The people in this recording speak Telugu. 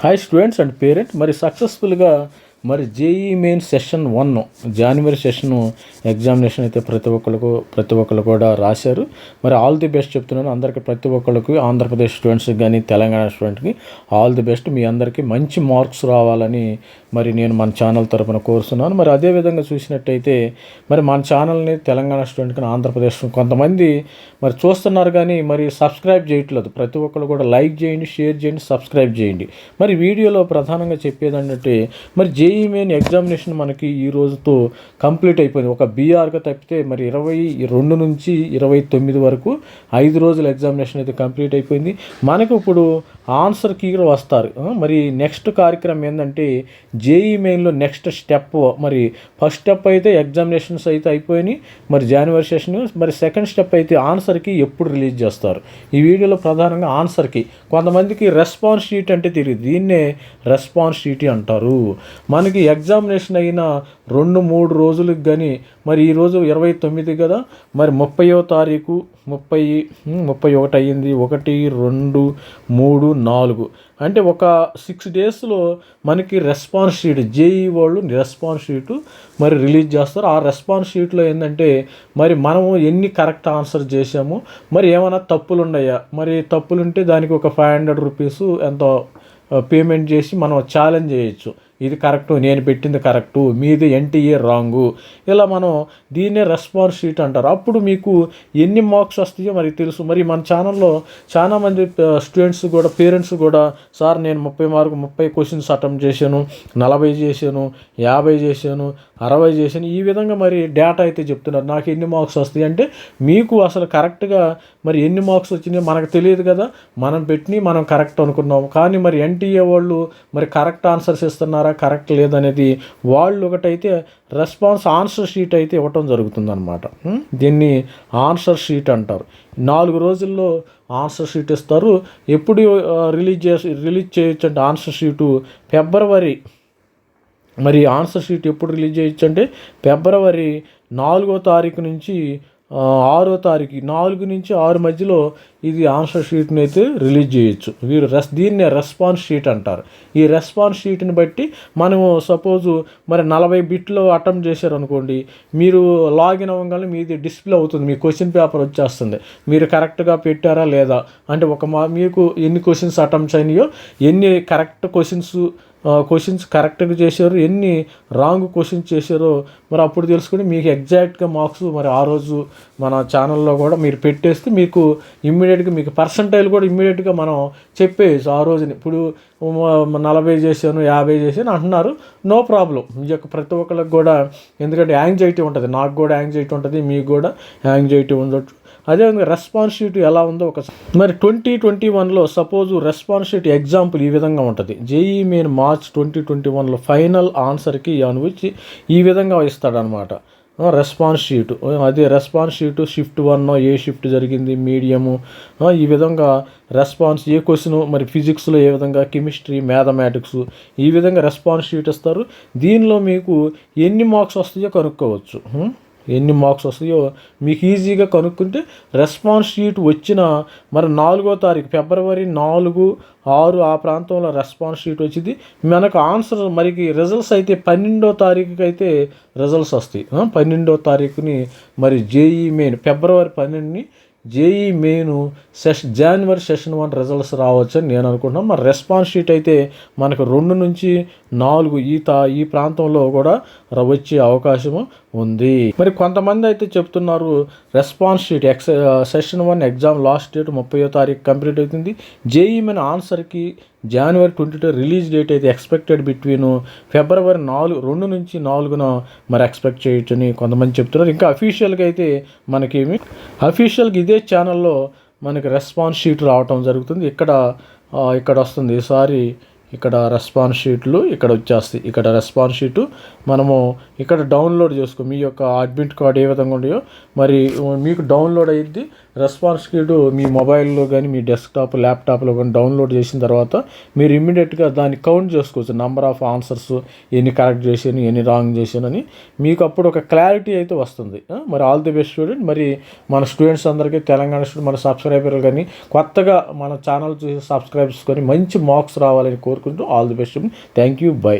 Hi students and parent. మరి సక్సెస్ఫుల్గా మరి జేఈ మెయిన్ సెషన్ వన్ జనవరి సెషన్ ఎగ్జామినేషన్ అయితే ప్రతి ఒక్కరికి ప్రతి ఒక్కరు కూడా రాశారు. మరి ఆల్ ది బెస్ట్ చెప్తున్నాను. అందరికీ ప్రతి ఒక్కరికి ఆంధ్రప్రదేశ్ స్టూడెంట్స్కి కానీ తెలంగాణ స్టూడెంట్కి ఆల్ ది బెస్ట్ మీ అందరికీ మంచి మార్క్స్ రావాలని మరి నేను మన ఛానల్ తరపున కోరుస్తున్నాను మరి అదేవిధంగా చూసినట్టయితే మరి మన ఛానల్ని తెలంగాణ స్టూడెంట్ కానీ ఆంధ్రప్రదేశ్ కొంతమంది మరి చూస్తున్నారు కానీ మరి సబ్స్క్రైబ్ చేయట్లేదు. ప్రతి ఒక్కరు కూడా లైక్ చేయండి షేర్ చేయండి సబ్స్క్రైబ్ చేయండి. మరి వీడియోలో ప్రధానంగా చెప్పేది ఏంటంటే మరి జేఈ మెయిన్ ఎగ్జామినేషన్ మనకి ఈ రోజుతో కంప్లీట్ అయిపోయింది. ఒక బీఆర్గా తప్పితే మరి ఇరవై రెండు నుంచి ఇరవై తొమ్మిది వరకు ఐదు రోజుల ఎగ్జామినేషన్ అయితే కంప్లీట్ అయిపోయింది. మనకి ఇప్పుడు ఆన్సర్ కీ వస్తారు. మరి నెక్స్ట్ కార్యక్రమం ఏంటంటే జేఈ మెయిన్లో నెక్స్ట్ స్టెప్ మరి ఫస్ట్ స్టెప్ అయితే ఎగ్జామినేషన్స్ అయితే అయిపోయినాయి. మరి జనవరి సెషన్ మరి సెకండ్ స్టెప్ అయితే ఆన్సర్కి ఎప్పుడు రిలీజ్ చేస్తారు? ఈ వీడియోలో ప్రధానంగా ఆన్సర్కి. కొంతమందికి రెస్పాన్స్ షీట్ అంటే తెలియదు దీన్నే రెస్పాన్స్ షీట్ అంటారు. మనకి ఎగ్జామినేషన్ అయిన రెండు మూడు రోజులకు కానీ మరి ఈరోజు ఇరవై తొమ్మిది కదా మరి ముప్పయో తారీఖు ముప్పై ముప్పై ఒకటి అయ్యింది ఒకటి రెండు మూడు నాలుగు. అంటే ఒక సిక్స్ డేస్లో మనకి రెస్పాన్స్ షీట్ జేఈ వాళ్ళు రెస్పాన్స్ షీటు మరి రిలీజ్ చేస్తారు. ఆ రెస్పాన్స్ షీట్లో ఏంటంటే మరి మనము ఎన్ని కరెక్ట్ ఆన్సర్ చేసాము మరి ఏమైనా తప్పులు ఉన్నాయా? మరి తప్పులుంటే దానికి ఒక ఫైవ్ హండ్రెడ్ రూపీస్ ఎంతో పేమెంట్ చేసి మనం ఛాలెంజ్ చేయొచ్చు. ఇది కరెక్టు నేను పెట్టింది కరెక్టు మీది ఎన్టీఏ రాంగు. ఇలా మనం దీన్నే రెస్పాన్స్ షీట్ అంటారు. అప్పుడు మీకు ఎన్ని మార్క్స్ వస్తాయో మరి తెలుసు. మరి మన ఛానల్లో చాలామంది స్టూడెంట్స్ కూడా పేరెంట్స్ కూడా సార్ నేను ముప్పై మార్కు ముప్పై క్వశ్చన్స్ అటెంప్ట్ చేశాను నలభై చేశాను యాభై చేశాను అరవై చేశాను. ఈ విధంగా మరి డేటా అయితే చెప్తున్నారు. నాకు ఎన్ని మార్క్స్ వస్తాయి అంటే మీకు అసలు కరెక్ట్గా మరి ఎన్ని మార్క్స్ వచ్చినాయో మనకు తెలియదు కదా. మనం పెట్టినవి మనం కరెక్ట్ అనుకున్నాం కానీ మరి ఎన్టీఏ వాళ్ళు మరి కరెక్ట్ ఆన్సర్స్ ఇస్తున్నారు? కరెక్ట్ లేదనేది వాళ్ళు ఒకటైతే రెస్పాన్స్ ఆన్సర్ షీట్ అయితే ఇవ్వటం జరుగుతుందన్నమాట. దీన్ని ఆన్సర్ షీట్ అంటారు. నాలుగు రోజుల్లో ఆన్సర్ షీట్ ఇస్తారు. ఎప్పుడు రిలీజ్ చేసి రిలీజ్ చేయొచ్చు అంటే ఆన్సర్ షీటు ఫిబ్రవరి. మరి ఆన్సర్ షీట్ ఎప్పుడు రిలీజ్ చేయొచ్చు అంటే ఫిబ్రవరి నాలుగో తారీఖు నుంచి ఆరో తారీఖు నాలుగు నుంచి ఆరు మధ్యలో ఇది ఆన్సర్ షీట్ని అయితే రిలీజ్ చేయొచ్చు. వీరు రెస్ దీన్నే రెస్పాన్స్ షీట్ అంటారు. ఈ రెస్పాన్స్ షీట్ని బట్టి మనము సపోజు మరి నలభై బిట్లో అటెంప్ట్ చేశారనుకోండి మీరు లాగిన్ అవ్వగానే మీది డిస్ప్లే అవుతుంది మీ క్వశ్చన్ పేపర్ వచ్చేస్తుంది. మీరు కరెక్ట్గా పెట్టారా లేదా? అంటే ఒక మా మీకు ఎన్ని క్వశ్చన్స్ అటెంప్ట్స్ అయినాయో ఎన్ని కరెక్ట్ క్వశ్చన్స్ క్వశ్చన్స్ కరెక్ట్గా చేశారు. ఎన్ని రాంగ్ క్వశ్చన్స్ చేశారో మరి అప్పుడు తెలుసుకుని మీకు ఎగ్జాక్ట్గా మార్క్స్ మరి ఆ రోజు మన ఛానల్లో కూడా మీరు పెట్టేస్తే మీకు ఇమ్మీడియట్గా మీకు పర్సంటైల్ కూడా ఇమ్మీడియట్గా మనం చెప్పేయచ్చు ఆ రోజుని. ఇప్పుడు నలభై చేశాను యాభై చేశాను అంటున్నారు. నో ప్రాబ్లం మీ యొక్క ప్రతి ఒక్కరికి కూడా ఎందుకంటే యాంగ్జైటీ ఉంటుంది. నాకు కూడా యాంగ్జైటీ ఉంటుంది మీకు కూడా యాంగ్జైటీ ఉండొచ్చు. అదేవిధంగా రెస్పాన్స్ షీట్ ఎలా ఉందో ఒక మరి ట్వంటీ ట్వంటీ వన్లో సపోజ్ రెస్పాన్స్ ఎగ్జాంపుల్ ఈ విధంగా ఉంటుంది. JEE main March twenty twenty వన్లో ఫైనల్ ఆన్సర్కి అనుభవించి ఈ విధంగా ఇస్తాడనమాట రెస్పాన్స్ షీట్ అదే రెస్పాన్స్ షీటు షిఫ్ట్ వన్ ఏ షిఫ్ట్ జరిగింది మీడియము ఈ విధంగా రెస్పాన్స్ ఏ క్వశ్చన్ మరి ఫిజిక్స్లో ఏ విధంగా కెమిస్ట్రీ మ్యాథమెటిక్స్ ఈ విధంగా రెస్పాన్స్ షీట్ ఇస్తారు. దీనిలో మీకు ఎన్ని మార్క్స్ వస్తాయో కనుక్కోవచ్చు. ఎన్ని మార్క్స్ వస్తాయో మీకు ఈజీగా కనుక్కుంటే రెస్పాన్స్ షీట్ వచ్చిన మరి నాలుగో తారీఖు ఫిబ్రవరి నాలుగు ఆరు ఆ ప్రాంతంలో రెస్పాన్స్ షీట్ వచ్చింది. మనకు ఆన్సర్ మరికి రిజల్ట్స్ అయితే పన్నెండో తారీఖుకి అయితే రిజల్ట్స్ వస్తాయి. పన్నెండో తారీఖుని మరి జేఈ మెయిన్ ఫిబ్రవరి పన్నెండుని జేఈ మెయిన్ సెష్ జనవరి సెషన్ వన్ రిజల్ట్స్ రావచ్చని నేను అనుకుంటున్నాను. మరి రెస్పాన్స్ షీట్ అయితే మనకు రెండు నుంచి నాలుగు ఈ తా ఈ ప్రాంతంలో కూడా వచ్చే అవకాశము ఉంది. మరి కొంతమంది అయితే చెప్తున్నారు response sheet X session one exam last date ముప్పయో తారీఖు కంప్లీట్ అవుతుంది. జేఈ మెయిన్ ఆన్సర్కి జనవరి ట్వంటీ టూ రిలీజ్ డేట్ అయితే ఎక్స్పెక్టెడ్ బిట్వీన్ ఫిబ్రవరి నాలుగు రెండు నుంచి నాలుగున మరి ఎక్స్పెక్ట్ చేయొచ్చని కొంతమంది చెప్తున్నారు. ఇంకా అఫీషియల్గా అయితే మనకేమి అఫీషియల్గా ఇదే ఛానల్లో మనకి రెస్పాన్స్ షీట్ రావటం జరుగుతుంది. ఇక్కడ ఇక్కడ వస్తుంది. ఈసారి ఇక్కడ రెస్పాన్స్ షీట్లు ఇక్కడ వచ్చేస్తాయి. ఇక్కడ రెస్పాన్స్ షీటు మనము ఇక్కడ డౌన్లోడ్ చేసుకో మీ యొక్క అడ్మిట్ కార్డ్ ఏ విధంగా ఉన్నాయో మరి మీకు డౌన్లోడ్ అయ్యింది రెస్పాన్స్ షీటు మీ మొబైల్లో కానీ మీ డెస్క్టాప్ ల్యాప్టాప్లో కానీ డౌన్లోడ్ చేసిన తర్వాత మీరు ఇమ్మీడియట్గా దాన్ని కౌంట్ చేసుకోవచ్చు. నెంబర్ ఆఫ్ ఆన్సర్స్ ఎన్ని కరెక్ట్ చేశాను ఎన్ని రాంగ్ చేశాను అని. మీకు అప్పుడు ఒక క్లారిటీ అయితే వస్తుంది. మరి ఆల్ ది బెస్ట్ స్టూడెంట్ మరి మన స్టూడెంట్స్ అందరికీ తెలంగాణ స్టూడెంట్ మన సబ్స్క్రైబర్లు కానీ కొత్తగా మన ఛానల్ చూసి సబ్స్క్రైబ్ చేసుకొని మంచి మార్క్స్ రావాలని కోరు కోరుకుంటూ all the best thank you bye.